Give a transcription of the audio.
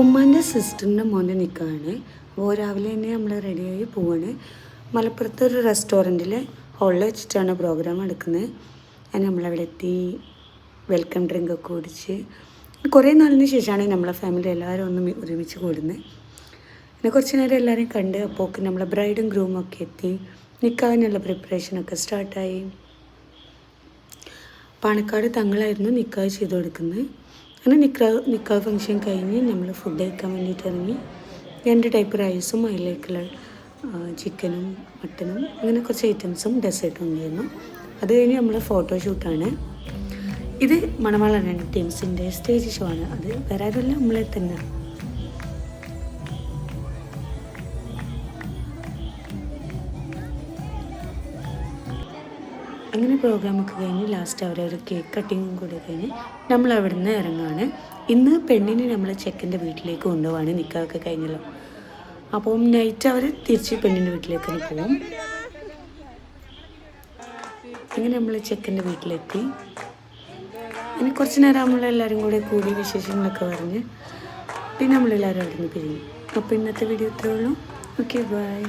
ഉമ്മാന്റെ സിസ്റ്ററിന്റെ മോന്റെ നിൽക്കുകയാണ് അപ്പോൾ രാവിലെ തന്നെ നമ്മൾ റെഡിയായി പോവാണ്. മലപ്പുറത്ത് ഒരു റെസ്റ്റോറന്റിൽ ഹോളിൽ വെച്ചിട്ടാണ് പ്രോഗ്രാം എടുക്കുന്നത് അതിന് നമ്മളവിടെ എത്തി വെൽക്കം ഡ്രിങ്ക് ഒക്കെ കുടിച്ച്. കുറേ നാളിന് ശേഷമാണ് നമ്മളെ ഫാമിലി എല്ലാവരും ഒന്ന് ഒരുമിച്ച് കൂടുന്നത് പിന്നെ കുറച്ച് നേരം എല്ലാവരെയും കണ്ട് അപ്പോൾ നമ്മളെ ബ്രൈഡും ഗ്രൂമും ഒക്കെ എത്തി. നിൽക്കാനുള്ള പ്രിപ്പറേഷനൊക്കെ സ്റ്റാർട്ടായി പാണക്കാട് തങ്ങളായിരുന്നു നിക്കാഹ് ചെയ്തു കൊടുക്കുന്നത് അങ്ങനെ നിക്ക നിക്ക ഫംഗ്ഷൻ കഴിഞ്ഞ് നമ്മൾ ഫുഡ് കഴിക്കാൻ വേണ്ടിയിട്ട് ഇറങ്ങി. രണ്ട് ടൈപ്പ് റൈസും അതിലേക്കുള്ള ചിക്കനും മട്ടനും അങ്ങനെ കുറച്ച് ഐറ്റംസും ഡെസേർട്ടും ഉണ്ടായിരുന്നു. അത് കഴിഞ്ഞ് നമ്മൾ ഫോട്ടോഷൂട്ടാണ് ഇത് മണവാളനാണ് ടീംസിന്റെ സ്റ്റേജ് ഷോ ആണ്. അത് വേറെ ആരുമല്ല നമ്മളെ തന്നെ. അങ്ങനെ പ്രോഗ്രാമൊക്കെ കഴിഞ്ഞ് ലാസ്റ്റ് അവരൊരു കേക്ക് കട്ടിങ്ങും കൂടെ കഴിഞ്ഞ് നമ്മൾ അവിടെ നിന്ന് ഇറങ്ങുകയാണ് ഇന്ന് പെണ്ണിനെ നമ്മൾ ചെക്കന്റെ വീട്ടിലേക്ക് കൊണ്ടുപോവാണ്. നിൽക്കാതൊക്കെ കഴിഞ്ഞല്ലോ. അപ്പം നൈറ്റ് അവർ തിരിച്ച് പെണ്ണിന്റെ വീട്ടിലേക്ക് തന്നെ പോകും അങ്ങനെ നമ്മൾ ചെക്കന്റെ വീട്ടിലെത്തി. ഇനി കുറച്ച് നേരം നമ്മളെല്ലാവരും കൂടെ കൂടി വിശേഷങ്ങളൊക്കെ പറഞ്ഞ് പിന്നെ നമ്മളെല്ലാവരും അവിടെ നിന്ന് പിരിഞ്ഞു അപ്പോൾ ഇന്നത്തെ വീഡിയോ ഇത്രേ ഉള്ളൂ. Okay bye